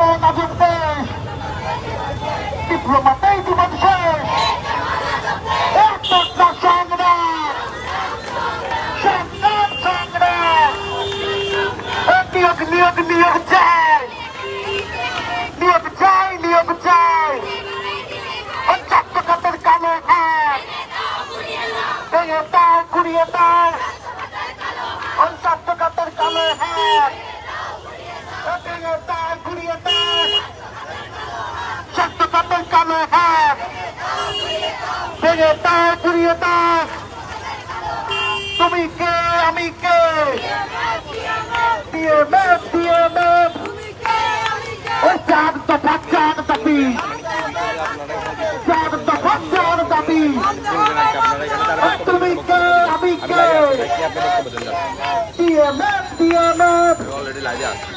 কেমন আজব দেশ ডিপ্লোমাতেই জীবন শেষ একটা সংগ্রাম সংগ্রাম সংগ্রাম নিয়োগ নিয়োগ নিয়োগ ডিএমএফ ডিএমএফ ওই চার দফা চার দাবি চার দফা চার দাবি তুমি কে আমি কে ডিএমএফ অলরেডি লাইভে আছে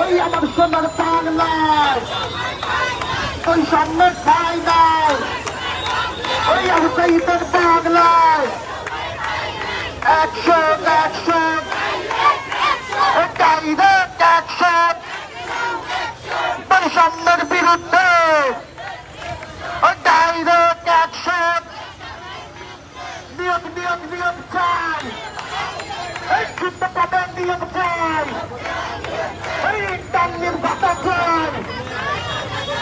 ওই আমার সোনার বাংলায় ওই সামনে খাই নাই ওই শহীদের বাংলায় অ্যাকশন অ্যাকশন ডাইরেক্ট অ্যাকশন বৈষম্যের বিরুদ্ধে ডাইরেক্ট অ্যাকশন নিয়োগ নিয়োগ নিয়োগ চাই এই ক্ষুদ্রতাদের নিয়োগ চাই এই ইন্টারনির ভাতা চাই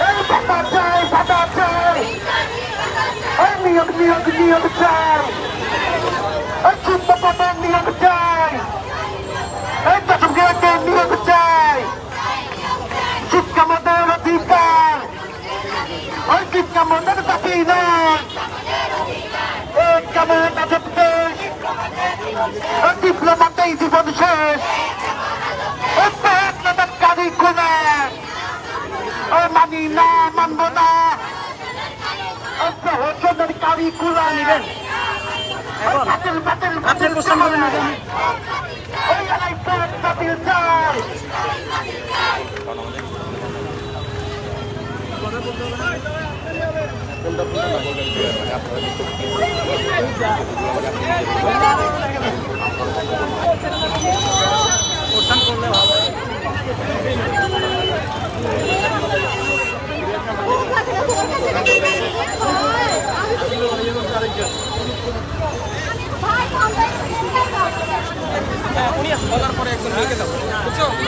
এই ভাতা চাই ভাতা চাই এই নিয়োগ নিয়োগ নিয়োগ চাই এই ক্ষুদ্রতাদের নিয়োগ চাই এই দশকের নিয়োগ শিক্ষা মনের দাবি নয় এই কেমন আজব দেশ ডিপ্লোমাতেই জীবন শেষ প্রয়ত্নদের কারিকুলার ওই মানি না মানব না ওই প্রহসনের কারিকুলার নিবেন বাতিল বাতিল বাতিল চাই ওই বাতিল চাই কোনটা কোনটা বলবেন মানে আপনারা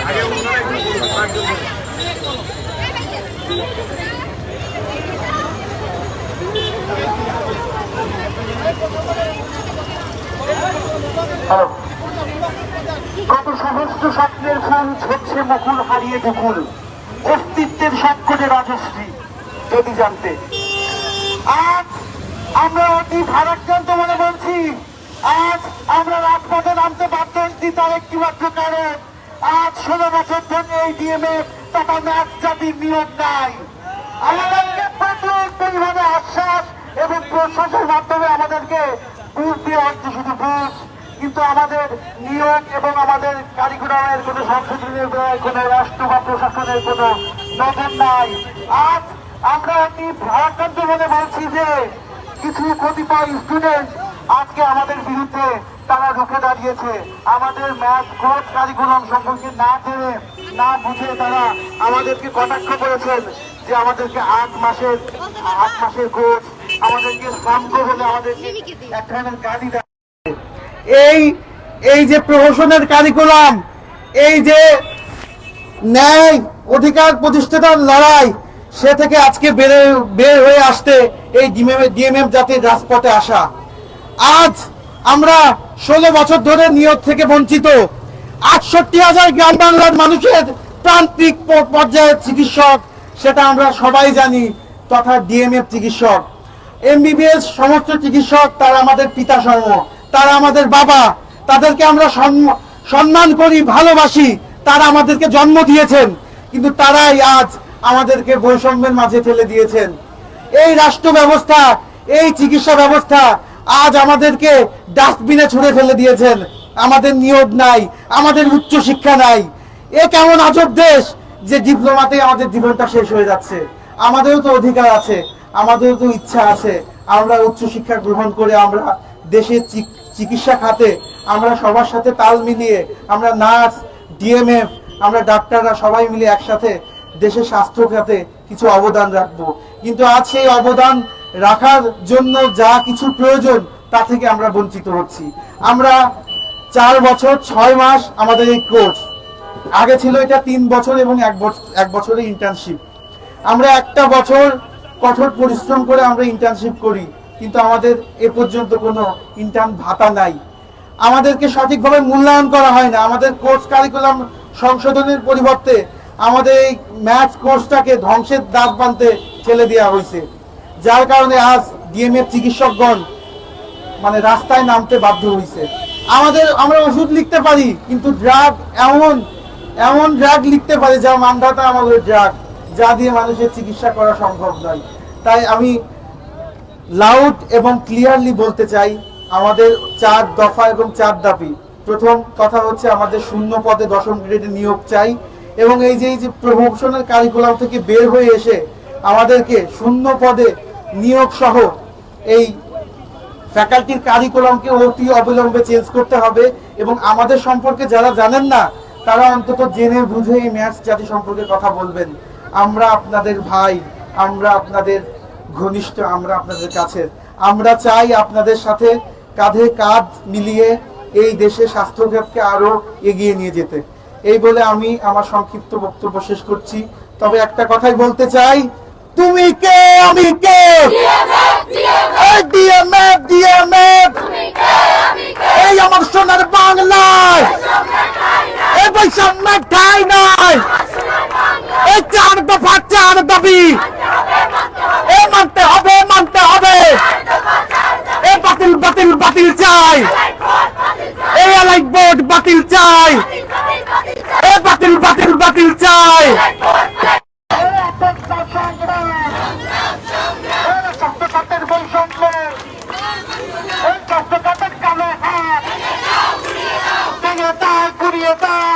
হ্যালো। কত সহস্র স্বপ্নের ফুল ঝরছে মুকুল হারিয়ে দুকুল। অস্তিত্বের সংকটে রাজশ্রী, যদি জানতে। আজ আমরা অতি ভারাক্রান্ত মনে বলছি, আজ আমরা রাজপথে নামতে বাধ্য হচ্ছি তার একটি মাত্র কারণ। আজ ষোলো বছর ধরে এই ডিএমএ তথা ম্যাচ জাতির নিয়োগ নাই। এবং প্রশ্বাসের মাধ্যমে আমাদেরকে বুঝ দিয়ে হচ্ছে শুধু বুঝ কিন্তু আমাদের নিয়োগ এবং আমাদের কারিকুলামের কোনো সংশোধনের কোনো রাষ্ট্র বা প্রশাসনের কোনো নজর নাই। আজ আমরা অতি ভারাক্রান্ত মনে বলছি যে কিছু কতিপয় স্টুডেন্ট আজকে আমাদের বিরুদ্ধে তারা রুখে দাঁড়িয়েছে। আমাদের ম্যাথ কোচ কারিকুলাম সম্পর্কে না জেনে, না বুঝে তারা আমাদেরকে কটাক্ষ করেছেন যে আমাদেরকে আট মাসের আট মাসের কোচ আমাদেরকে আমাদেরকে এই এই যে প্রহসনের কারিকুলাম এই যে ন্যায় অধিকার প্রতিষ্ঠাতার লড়াই সে থেকে আজকে বেড়ে বের হয়ে আসতে এই ডিএমএম জাতির রাজপথে আসা। আজ আমরা ষোলো বছর ধরে নিয়োগ থেকে বঞ্চিত। আটষট্টি হাজার গ্রাম বাংলার মানুষের প্রান্তিক পর্যায়ের চিকিৎসক সেটা আমরা সবাই জানি তথা ডিএমএফ চিকিৎসক। এমবিবিএস সমস্ত চিকিৎসক, তারা আমাদের পিতা সম তারা আমাদের বাবা, তাদেরকে আমরা সম্ম- সম্মান করি, ভালোবাসি, তারা আমাদেরকে জন্ম দিয়েছেন, কিন্তু তারাই আজ আমাদেরকে বৈষম্যের মাঝে ফেলে দিয়েছেন। এই রাষ্ট্র ব্যবস্থা, এই চিকিৎসা ব্যবস্থা আজ আমাদেরকে ডাস্টবিনে ছুড়ে ফেলে দিয়েছেন। আমাদের নিয়োগ নাই, আমাদের উচ্চ শিক্ষা নাই। এ কেমন আজব দেশ যে ডিপ্লোমাতে আমাদের জীবনটা শেষ হয়ে যাচ্ছে। আমাদেরও তো অধিকার আছে, আমাদেরও তো ইচ্ছা আছে। আমরা উচ্চ শিক্ষা গ্রহণ করে আমরা দেশের চিক- চিকিৎসা খাতে, আমরা সবার সাথে তাল মিলিয়ে আমরা নার্স, ডিএমএফ, আমরা ডাক্তাররা সবাই মিলে একসাথে দেশের স্বাস্থ্য খাতে কিছু অবদান রাখব। কিন্তু আজ সেই অবদান রাখার জন্য যা কিছু প্রয়োজন, তা থেকে আমরা বঞ্চিত হচ্ছি। আমরা চার বছর, ছয় মাস আমাদের এই কোর্স। আগে ছিল এটা তিন বছর এবং এক বছর এক বছরের ইন্টার্নশিপ আমরা একটা বছর কঠোর পরিশ্রম করে আমরা ইন্টার্নশিপ করি, কিন্তু আমাদের এ পর্যন্ত কোনো ইন্টার্ন ভাতা নাই। আমাদেরকে সঠিকভাবে মূল্যায়ন করা হয় না। আমাদের কোর্স কারিকুলাম সংশোধনের পরিবর্তে আমাদের এই ম্যাথ কোর্সটাকে ধ্বংসের দাঁত বানতে ঠেলে দেওয়া হয়েছে। যার কারণে আজ ডিএমএর চিকিৎসকগণ মানে রাস্তায় নামতে বাধ্য হয়েছে। আমাদের, আমরা ওষুধ লিখতে পারি, কিন্তু ড্রাগ এমন এমন ড্রাগ লিখতে পারি যা মান্ধাতা আমাদের ড্রাগ যা দিয়ে মানুষের চিকিৎসা করা সম্ভব নয়। তাই আমি লাউড এবং ক্লিয়ারলি বলতে চাই, আমাদের চার দফা এবং চার দাবি প্রথম কথা হচ্ছে আমাদের শূন্য পদে দশম গ্রেডে নিয়োগ চাই এবং এই যে এই যে প্রমোশনের কারিকুলাম থেকে বের হয়ে এসে আমাদেরকে শূন্য পদে নিয়োগ সহ এই ফ্যাকাল্টির কারিকুলামকে অতি অবিলম্বে চেঞ্জ করতে হবে এবং আমাদের সম্পর্কে যারা জানেন না, তারা অন্তত জেনে বুঝে এই ম্যাথস জাতি সম্পর্কে কথা বলবেন। আমরা আপনাদের ভাই আমরা আপনাদের ঘনিষ্ঠ আমরা আপনাদের কাছে আমরা চাই আপনাদের সাথে কাঁধে কাঁধ মিলিয়ে এই দেশে স্বাস্থ্যখাতকে আরও এগিয়ে নিয়ে যেতে। এই বলে আমি আমার সংক্ষিপ্ত বক্তব্য শেষ করছি। তবে একটা কথাই বলতে চাই তুমি কে? আমি কে? ডিএমএফ ডিএমএফ এই আমার সোনার বাংলায় এই বৈষম্য ঠাই নাই এই চার দফা চার দাবি এ মানতে হবে মানতে হবে এ বাতিল বাতিল বাতিল চাই। এই এলাই বোর্ড বাতিল চাই। এ বাতিল বাতিল বাতিল চাই। কালো হাত। ঘুরিয়ে দাও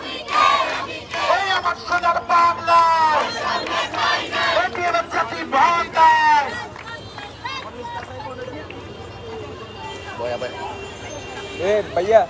भैया